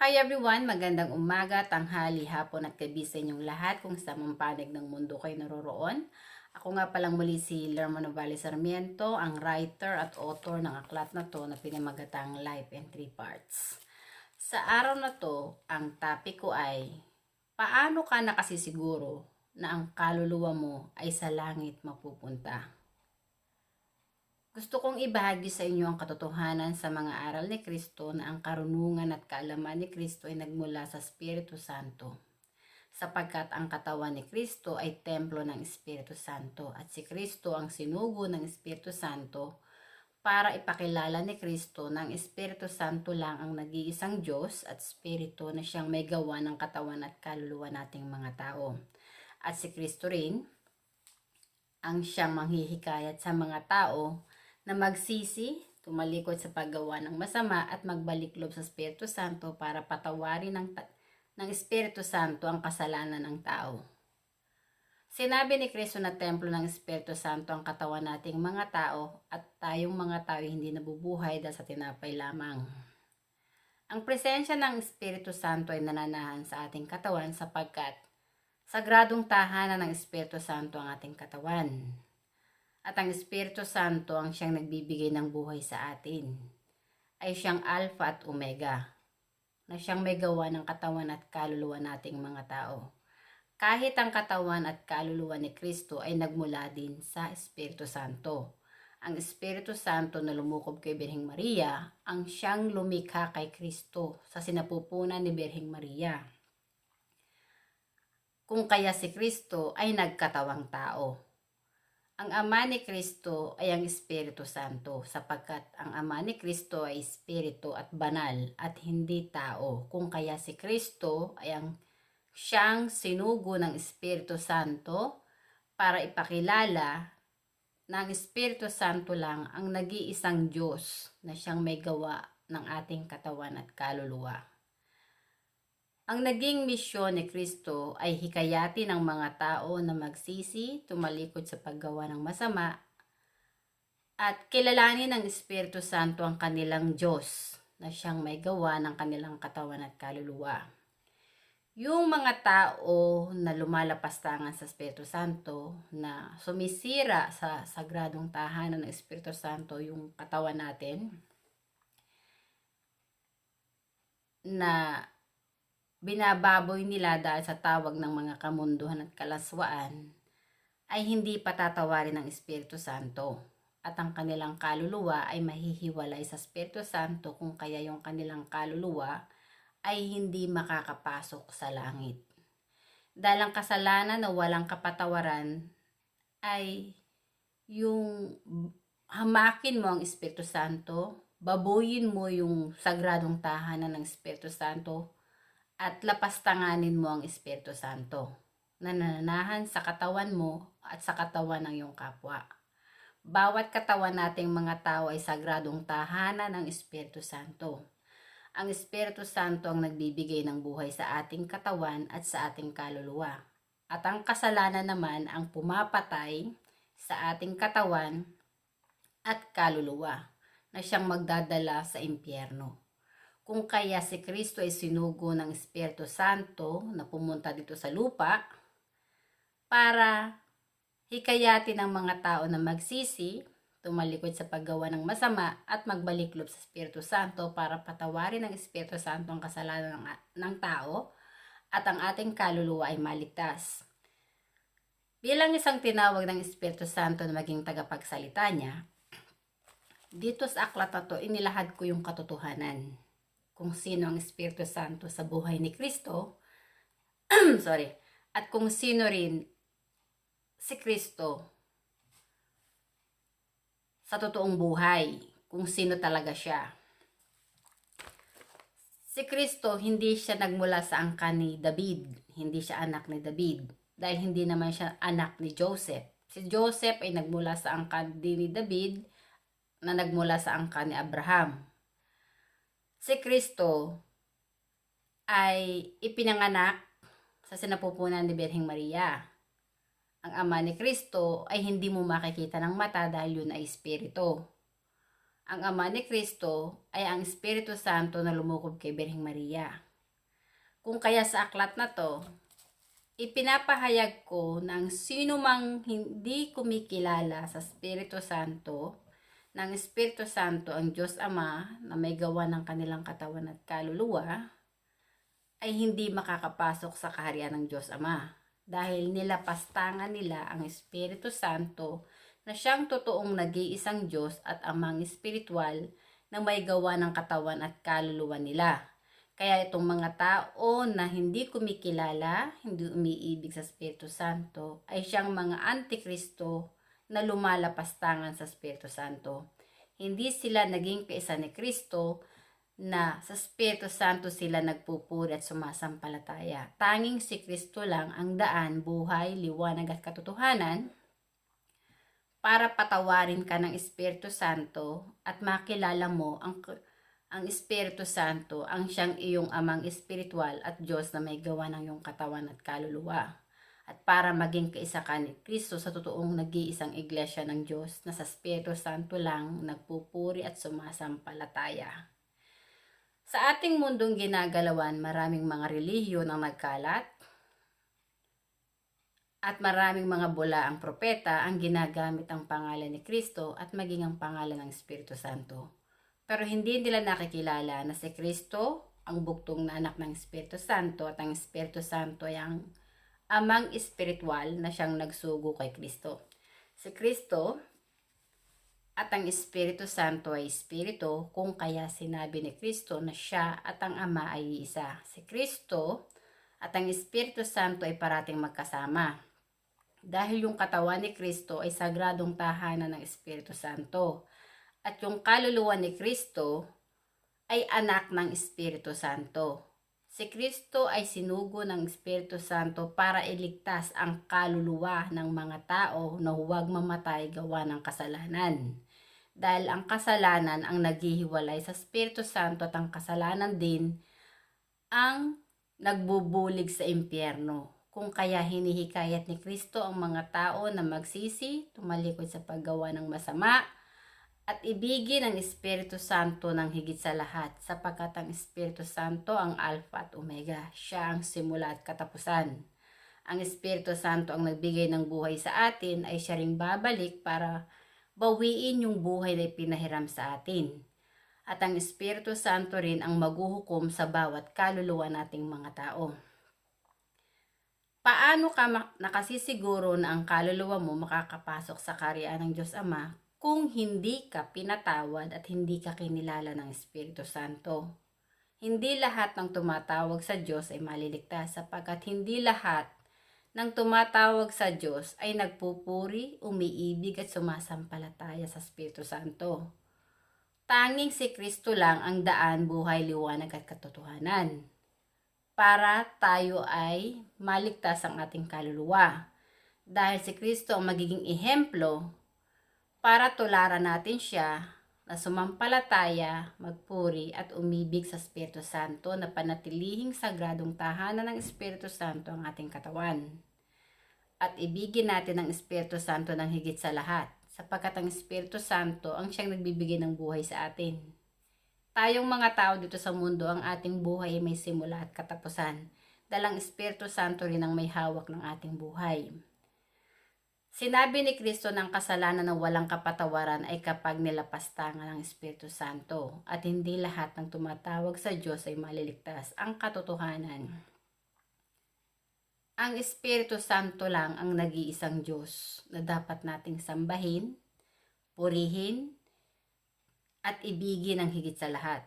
Hi everyone! Magandang umaga, tanghali, hapon at gabi sa inyong lahat kung sa mang panig ng mundo kayo naroroon. Ako nga palang muli si Lerma Novales Sarmiento, ang writer at author ng aklat na to na pinamagatang Life in Three Parts. Sa araw na to, ang topic ko ay Paano ka nakasisiguro na ang kaluluwa mo ay sa langit mapupunta? Gusto kong ibahagi sa inyo ang katotohanan sa mga aral ni Kristo na ang karunungan at kaalaman ni Kristo ay nagmula sa Espiritu Santo. Sapagkat ang katawan ni Kristo ay templo ng Espiritu Santo at si Kristo ang sinugo ng Espiritu Santo para ipakilala ni Kristo na ang Espiritu Santo lang ang nag-iisang Diyos at Espiritu na siyang may gawa ng katawan at kaluluwa nating mga tao. At si Kristo rin ang siyang manghihikayat sa mga tao na magsisi, tumalikod sa paggawa ng masama at magbalik loob sa Espiritu Santo para patawarin ng, ng Espiritu Santo ang kasalanan ng tao. Sinabi ni Kristo na templo ng Espiritu Santo ang katawan nating mga tao at tayong mga tao hindi nabubuhay dahil sa tinapay lamang. Ang presensya ng Espiritu Santo ay nananahan sa ating katawan sapagkat sagradong tahanan ng Espiritu Santo ang ating katawan. At ang Espiritu Santo ang siyang nagbibigay ng buhay sa atin. Ay siyang Alpha at Omega, na siyang may gawa ng katawan at kaluluwa nating mga tao. Kahit ang katawan at kaluluwa ni Kristo ay nagmula din sa Espiritu Santo. Ang Espiritu Santo na lumukob kay Birheng Maria ang siyang lumikha kay Kristo sa sinapupunan ni Birheng Maria. Kung kaya si Kristo ay nagkatawang tao. Ang Ama ni Kristo ay ang Espiritu Santo sapagkat ang Ama ni Kristo ay Espiritu at banal at hindi tao. Kung kaya si Kristo ay ang siyang sinugo ng Espiritu Santo para ipakilala na ang Espiritu Santo lang ang nag-iisang Diyos na siyang may gawa ng ating katawan at kaluluwa. Ang naging misyon ni Kristo ay hikayati ng mga tao na magsisi, tumalikod sa paggawa ng masama, at kilalanin ng Espiritu Santo ang kanilang Diyos na siyang may gawa ng kanilang katawan at kaluluwa. Yung mga tao na lumalapastangan sa Espiritu Santo, na sumisira sa sagradong tahanan ng Espiritu Santo, yung katawan natin, na binababoy nila dahil sa tawag ng mga kamunduhan at kalaswaan, ay hindi patatawarin ng Espiritu Santo. At ang kanilang kaluluwa ay mahihiwalay sa Espiritu Santo kung kaya yung kanilang kaluluwa ay hindi makakapasok sa langit. Dahil ang kasalanan na walang kapatawaran ay yung hamakin mo ang Espiritu Santo, babuyin mo yung sagradong tahanan ng Espiritu Santo, at lapastanganin mo ang Espiritu Santo na nananahan sa katawan mo at sa katawan ng iyong kapwa. Bawat katawan nating mga tao ay sagradong tahanan ng Espiritu Santo. Ang Espiritu Santo ang nagbibigay ng buhay sa ating katawan at sa ating kaluluwa. At ang kasalanan naman ang pumapatay sa ating katawan at kaluluwa na siyang magdadala sa impyerno. Kung kaya si Kristo ay sinugo ng Espiritu Santo na pumunta dito sa lupa para hikayatin ang mga tao na magsisi, tumalikod sa paggawa ng masama at magbalik loob sa Espiritu Santo para patawarin ng Espiritu Santo ang kasalanan ng, ng tao at ang ating kaluluwa ay maligtas. Bilang isang tinawag ng Espiritu Santo na maging tagapagsalita niya, dito sa aklat na to, inilahad ko yung katotohanan kung sino ang Espiritu Santo sa buhay ni Kristo, sorry, at kung sino rin si Kristo sa totoong buhay, kung sino talaga siya. Si Kristo, hindi siya nagmula sa angkan ni David, hindi siya anak ni David, dahil hindi naman siya anak ni Joseph. Si Joseph ay nagmula sa angkan din ni David, na nagmula sa angkan ni Abraham, si Kristo ay ipinanganak sa sinapupunan ni Birheng Maria. Ang ama ni Kristo ay hindi mo makikita ng mata dahil yun ay espiritu. Ang ama ni Kristo ay ang Espiritu Santo na lumukob kay Birheng Maria. Kung kaya sa aklat na to, ipinapahayag ko ng sino mang hindi kumikilala sa Espiritu Santo, ng Espiritu Santo ang Diyos Ama na may gawa ng kanilang katawan at kaluluwa, ay hindi makakapasok sa kaharian ng Diyos Ama dahil nilapastangan nila ang Espiritu Santo na siyang totoong nag-iisang Diyos at amang espiritual na may gawa ng katawan at kaluluwa nila. Kaya itong mga tao na hindi kumikilala, hindi umiibig sa Espiritu Santo, ay siyang mga antikristo na lumalapastangan sa Espiritu Santo. Hindi sila naging kaisa ni Kristo na sa Espiritu Santo sila nagpupuri at sumasampalataya. Tanging si Kristo lang ang daan, buhay, liwanag at katotohanan para patawarin ka ng Espiritu Santo at makilala mo ang ang Espiritu Santo ang siyang iyong amang espiritual at Diyos na may gawa ng iyong katawan at kaluluwa. At para maging kaisa ka ni Kristo sa totoong nag-iisang iglesia ng Diyos na sa Espiritu Santo lang nagpupuri at sumasampalataya. Sa ating mundong ginagalawan, maraming mga relihiyon ang nagkalat at maraming mga bula ang propeta ang ginagamit ang pangalan ni Kristo at maging ang pangalan ng Espiritu Santo. Pero hindi nila nakikilala na si Kristo ang buktong na anak ng Espiritu Santo at ang Espiritu Santo ay ang amang espiritual na siyang nagsugo kay Kristo. Si Kristo at ang Espiritu Santo ay Espiritu kung kaya sinabi ni Kristo na siya at ang Ama ay isa. Si Kristo at ang Espiritu Santo ay parating magkasama. Dahil yung katawan ni Kristo ay sagradong tahanan ng Espiritu Santo at yung kaluluwa ni Kristo ay anak ng Espiritu Santo. Si Kristo ay sinugo ng Espiritu Santo para iligtas ang kaluluwa ng mga tao na huwag mamatay gawa ng kasalanan. Dahil ang kasalanan ang naghihiwalay sa Espiritu Santo at ang kasalanan din ang nagbubulig sa impyerno. Kung kaya hinihikayat ni Kristo ang mga tao na magsisi, tumalikod sa paggawa ng masama, at ibigin ang Espiritu Santo ng higit sa lahat sapagkat ang Espiritu Santo ang Alpha at Omega. Siya ang simula at katapusan. Ang Espiritu Santo ang nagbigay ng buhay sa atin ay siya ring babalik para bawiin yung buhay na pinahiram sa atin. At ang Espiritu Santo rin ang maghuhukom sa bawat kaluluwa nating mga tao. Paano ka nakasisiguro na ang kaluluwa mo makakapasok sa karyaan ng Diyos Ama kung hindi ka pinatawad at hindi ka kinilala ng Espiritu Santo. Hindi lahat ng tumatawag sa Diyos ay maliligtas sapagkat hindi lahat ng tumatawag sa Diyos ay nagpupuri, umiibig at sumasampalataya sa Espiritu Santo. Tanging si Kristo lang ang daan, buhay, liwanag at katotohanan para tayo ay maligtas ang ating kaluluwa. Dahil si Kristo ang magiging ehemplo para tularan natin siya na sumampalataya, magpuri at umibig sa Espiritu Santo na panatilihing sagradong tahanan ng Espiritu Santo ang ating katawan. At ibigin natin ang Espiritu Santo ng higit sa lahat sapagkat ang Espiritu Santo ang siyang nagbibigay ng buhay sa atin. Tayong mga tao dito sa mundo, ang ating buhay ay may simula at katapusan. Dalang Espiritu Santo rin ang may hawak ng ating buhay. Sinabi ni Kristo ng kasalanan na walang kapatawaran ay kapag nilapastangan ng Espiritu Santo at hindi lahat ng tumatawag sa Diyos ay maliligtas ang katotohanan. Ang Espiritu Santo lang ang nag-iisang Diyos na dapat nating sambahin, purihin, at ibigin ang higit sa lahat.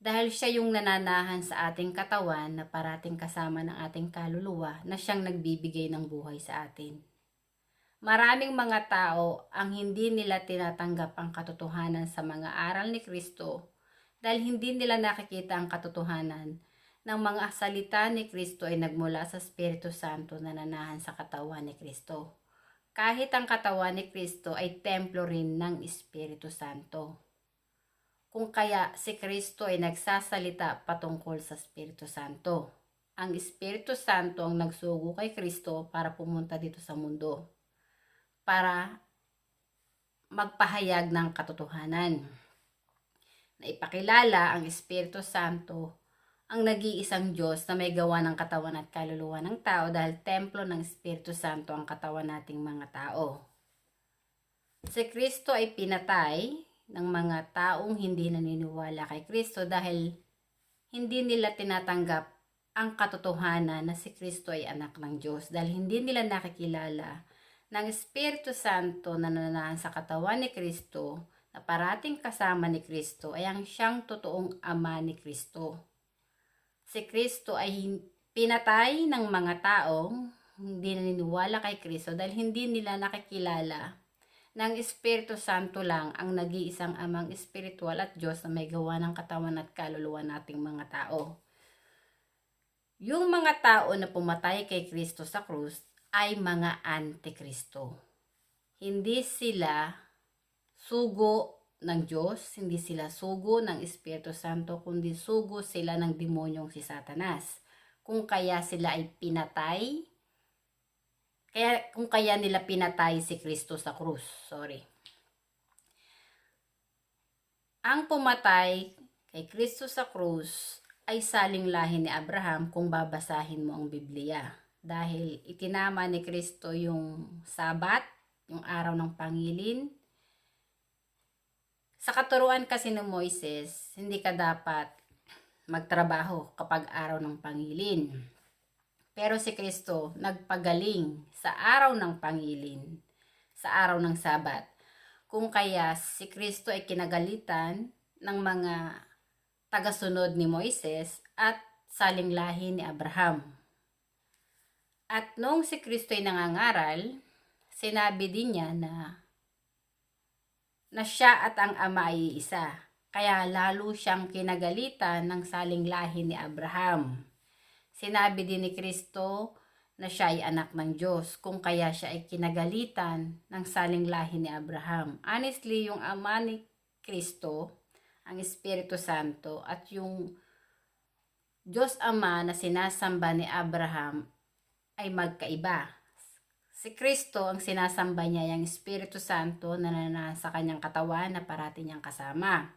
Dahil siya yung nananahan sa ating katawan na parating kasama ng ating kaluluwa na siyang nagbibigay ng buhay sa atin. Maraming mga tao ang hindi nila tinatanggap ang katotohanan sa mga aral ni Kristo dahil hindi nila nakikita ang katotohanan ng mga salita ni Kristo ay nagmula sa Espiritu Santo na nanahan sa katawan ni Kristo. Kahit ang katawan ni Kristo ay templo rin ng Espiritu Santo kung kaya si Kristo ay nagsasalita patungkol sa Espiritu Santo. Ang Espiritu Santo ang nagsugo kay Kristo para pumunta dito sa mundo. Para magpahayag ng katotohanan. Na ipakilala ang Espiritu Santo ang nag-iisang Diyos na may gawa ng katawan at kaluluwa ng tao dahil templo ng Espiritu Santo ang katawan nating mga tao. Si Kristo ay pinatay ng mga taong hindi naniniwala kay Kristo dahil hindi nila tinatanggap ang katotohanan na si Kristo ay anak ng Diyos dahil hindi nila nakikilala ng Espiritu Santo na nananahan sa katawan ni Kristo na parating kasama ni Kristo ay ang siyang totoong ama ni Kristo. Si Kristo ay pinatay ng mga taong hindi naniniwala kay Kristo dahil hindi nila nakikilala ng Espiritu Santo lang ang nag-iisang amang espiritual at Diyos na may gawa ng katawan at kaluluwa nating mga tao. Yung mga tao na pumatay kay Kristo sa krus ay mga antikristo. Hindi sila sugo ng Diyos, hindi sila sugo ng Espiritu Santo, kundi sugo sila ng demonyong si Satanas. Kung kaya sila ay pinatay, kaya kung kaya nila pinatay si Kristo sa krus. Sorry. Ang pumatay kay Kristo sa krus ay saling lahi ni Abraham kung babasahin mo ang Biblia. Dahil itinama ni Kristo yung sabat, yung araw ng pangilin. Sa katuruan kasi ng Moises, hindi ka dapat magtrabaho kapag araw ng pangilin. Pero si Kristo nagpagaling sa araw ng pangilin, sa araw ng sabat. Kung kaya si Kristo ay kinagalitan ng mga tagasunod ni Moises at saling lahi ni Abraham. At noong si Kristo ay nangangaral, sinabi din niya na na siya at ang ama ay isa. Kaya lalo siyang kinagalitan ng saling lahi ni Abraham. Sinabi din ni Kristo na siya ay anak ng Diyos, kung kaya siya ay kinagalitan ng saling lahi ni Abraham. Honestly, yung ama ni Kristo, ang Espiritu Santo, at yung Diyos Ama na sinasamba ni Abraham ay magkaiba. Si Kristo ang sinasamba niya yung Espiritu Santo na nanasa kanyang katawan na parati niyang kasama.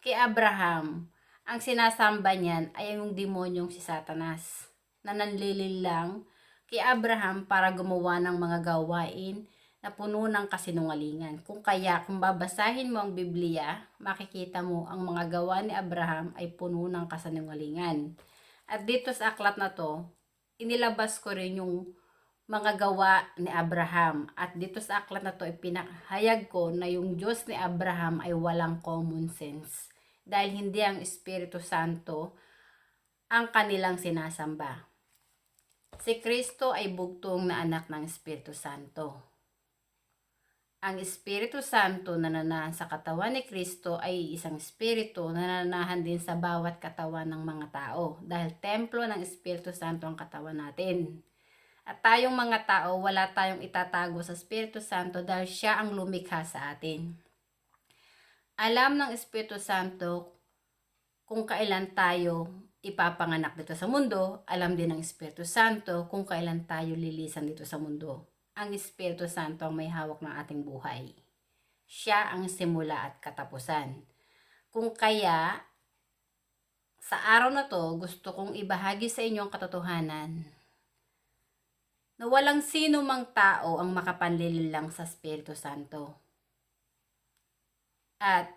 Kay Abraham, ang sinasamba niyan ay yung demonyong si Satanas na nanlilil lang kay Abraham para gumawa ng mga gawain na puno ng kasinungalingan. Kung kaya, kung babasahin mo ang Biblia, makikita mo ang mga gawa ni Abraham ay puno ng kasinungalingan. At dito sa aklat na to, inilabas ko rin yung mga gawa ni Abraham. At dito sa aklat na to, ipinahayag ko na yung Diyos ni Abraham ay walang common sense. Dahil hindi ang Espiritu Santo ang kanilang sinasamba. Si Kristo ay bugtong na anak ng Espiritu Santo. Ang Espiritu Santo na nananahan sa katawan ni Kristo ay isang espiritu na nananahan din sa bawat katawan ng mga tao dahil templo ng Espiritu Santo ang katawan natin. At tayong mga tao, wala tayong itatago sa Espiritu Santo dahil siya ang lumikha sa atin. Alam ng Espiritu Santo kung kailan tayo ipapanganak dito sa mundo, alam din ng Espiritu Santo kung kailan tayo lilisan dito sa mundo. Ang Espiritu Santo ang may hawak ng ating buhay. Siya ang simula at katapusan. Kung kaya, sa araw na to, gusto kong ibahagi sa inyo ang katotohanan na walang sino mang tao ang makapanlilin lang sa Espiritu Santo. At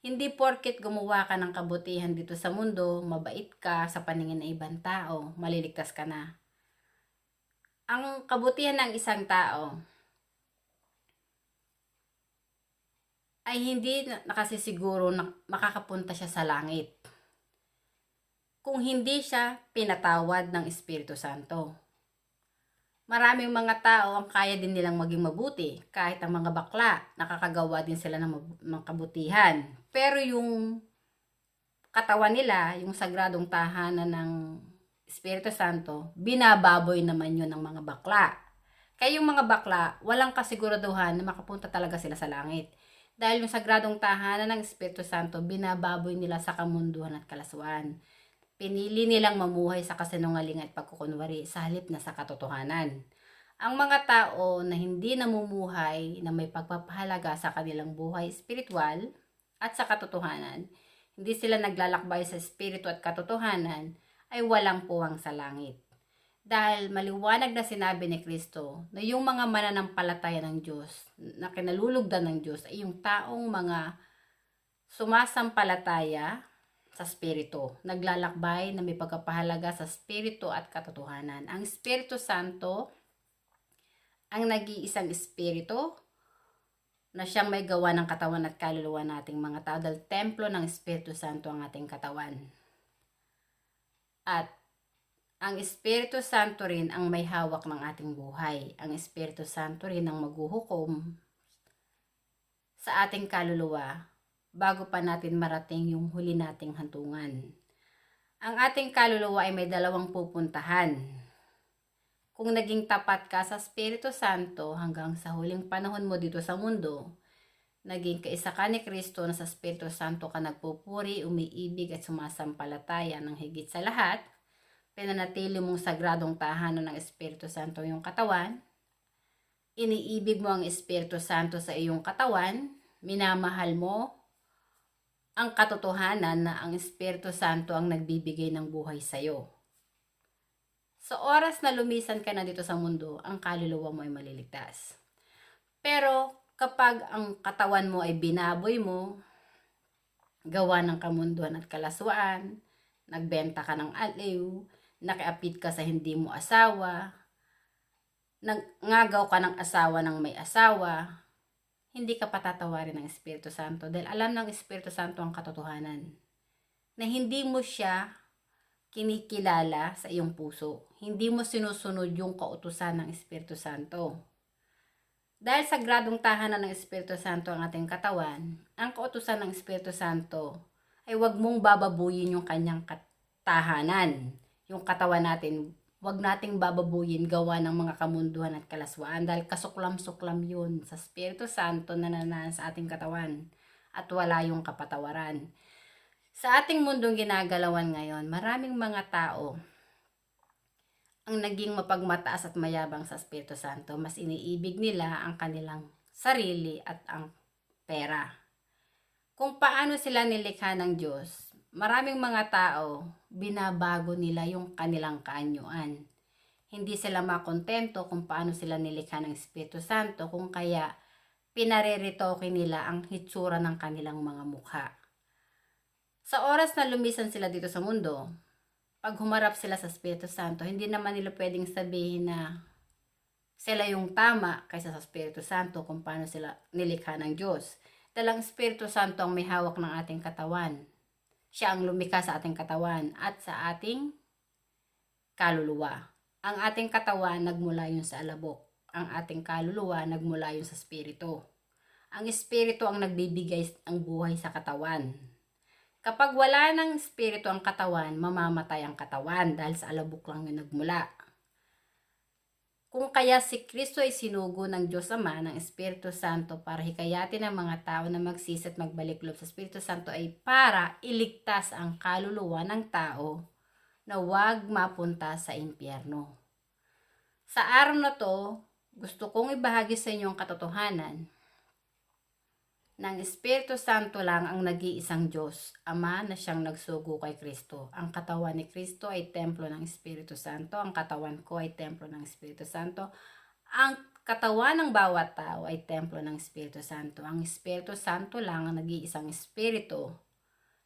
hindi porket gumawa ka ng kabutihan dito sa mundo, mabait ka sa paningin ng ibang tao, maliligtas ka na. Ang kabutihan ng isang tao ay hindi nakasisiguro na makakapunta siya sa langit kung hindi siya pinatawad ng Espiritu Santo. Maraming mga tao ang kaya din nilang maging mabuti. Kahit ang mga bakla, nakakagawa din sila ng, ng kabutihan. Pero yung katawan nila, yung sagradong tahanan ng Espiritu Santo, binababoy naman yun ng mga bakla. Kaya yung mga bakla, walang kasiguraduhan na makapunta talaga sila sa langit. Dahil yung sagradong tahanan ng Espiritu Santo, binababoy nila sa kamunduhan at kalaswaan. Pinili nilang mamuhay sa kasinungalingan at pagkukunwari sa halip na sa katotohanan. Ang mga tao na hindi namumuhay na may pagpapahalaga sa kanilang buhay espiritual at sa katotohanan, hindi sila naglalakbay sa espiritu at katotohanan, ay walang puwang sa langit. Dahil maliwanag na sinabi ni Kristo na yung mga mananampalataya ng Diyos, na kinalulugdan ng Diyos, ay yung taong mga sumasampalataya sa Espiritu. Naglalakbay na may pagkapahalaga sa Espiritu at katotohanan. Ang Espiritu Santo, ang nag-iisang Espiritu, na siyang may gawa ng katawan at kaluluwa nating mga tao dahil templo ng Espiritu Santo ang ating katawan. At ang Espiritu Santo rin ang may hawak ng ating buhay. Ang Espiritu Santo rin ang maghuhukom sa ating kaluluwa bago pa natin marating yung huli nating hantungan. Ang ating kaluluwa ay may dalawang pupuntahan. Kung naging tapat ka sa Espiritu Santo hanggang sa huling panahon mo dito sa mundo, naging kaisa ka ni Kristo na sa Espiritu Santo ka nagpupuri, umiibig at sumasampalataya ng higit sa lahat, pinanatili mong sagradong tahanan ng Espiritu Santo yung katawan, iniibig mo ang Espiritu Santo sa iyong katawan, minamahal mo ang katotohanan na ang Espiritu Santo ang nagbibigay ng buhay sa iyo. Sa oras na lumisan ka na dito sa mundo, ang kaluluwa mo ay maliligtas. Pero kapag ang katawan mo ay binaboy mo, gawa ng kamunduan at kalaswaan, nagbenta ka ng aliw, nakiapit ka sa hindi mo asawa, nangagaw ka ng asawa ng may asawa, hindi ka patatawarin ng Espiritu Santo dahil alam ng Espiritu Santo ang katotohanan na hindi mo siya kinikilala sa iyong puso. Hindi mo sinusunod yung kautusan ng Espiritu Santo. Dahil sa gradong tahanan ng Espiritu Santo ang ating katawan, ang kautusan ng Espiritu Santo ay huwag mong bababuyin yung kanyang tahanan. Yung katawan natin, wag nating bababuyin gawa ng mga kamunduhan at kalaswaan dahil kasuklam-suklam yun sa Espiritu Santo na nananahan sa ating katawan at wala yung kapatawaran. Sa ating mundong ginagalawan ngayon, maraming mga tao ang naging mapagmataas at mayabang sa Espiritu Santo. Mas iniibig nila ang kanilang sarili at ang pera. Kung paano sila nilikha ng Diyos, maraming mga tao, binabago nila yung kanilang kaanyuan. Hindi sila makontento kung paano sila nilikha ng Espiritu Santo, kung kaya pinareritoke nila ang hitsura ng kanilang mga mukha. Sa oras na lumisan sila dito sa mundo, pag humarap sila sa Espiritu Santo, hindi naman nila pwedeng sabihin na sila yung tama kaysa sa Espiritu Santo kung paano sila nilikha ng Diyos. Dahil ang Espiritu Santo ang may hawak ng ating katawan. Siya ang lumikha sa ating katawan at sa ating kaluluwa. Ang ating katawan nagmula yun sa alabok. Ang ating kaluluwa nagmula yun sa Espiritu. Ang Espiritu ang nagbibigay ang buhay sa katawan. Kapag wala ng Espiritu ang katawan, mamamatay ang katawan dahil sa alabok lang yung nagmula. Kung kaya si Kristo ay sinugo ng Diyos Ama ng Espiritu Santo para hikayatin ang mga tao na magsisit magbalik loob sa Espiritu Santo ay para iligtas ang kaluluwa ng tao na huwag mapunta sa impyerno. Sa araw na to, gusto kong ibahagi sa inyo ang katotohanan ng Espiritu Santo lang ang nag-iisang Diyos, Ama na siyang nagsugo kay Kristo. Ang katawan ni Kristo ay templo ng Espiritu Santo. Ang katawan ko ay templo ng Espiritu Santo. Ang katawan ng bawat tao ay templo ng Espiritu Santo. Ang Espiritu Santo lang ang nag-iisang Espiritu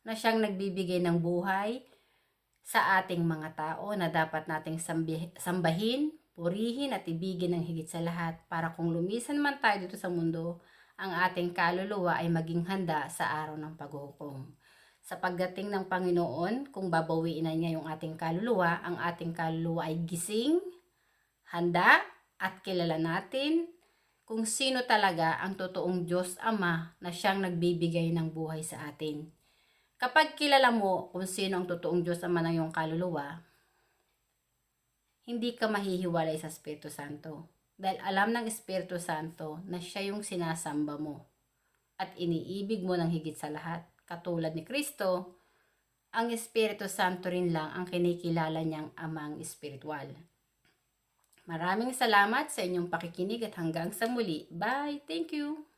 na siyang nagbibigay ng buhay sa ating mga tao na dapat nating sambahin, purihin at ibigin ng higit sa lahat para kung lumisan man tayo dito sa mundo, ang ating kaluluwa ay maging handa sa araw ng paghukom. Sa pagdating ng Panginoon, kung babawiin na niya yung ating kaluluwa, ang ating kaluluwa ay gising, handa, at kilala natin kung sino talaga ang totoong Diyos Ama na siyang nagbibigay ng buhay sa atin. Kapag kilala mo kung sino ang totoong Diyos Ama ng iyong kaluluwa, hindi ka mahihiwalay sa Espiritu Santo dahil alam ng Espiritu Santo na siya yung sinasamba mo at iniibig mo ng higit sa lahat. Katulad ni Kristo, ang Espiritu Santo rin lang ang kinikilala niyang amang espiritual. Maraming salamat sa inyong pakikinig at hanggang sa muli. Bye! Thank you!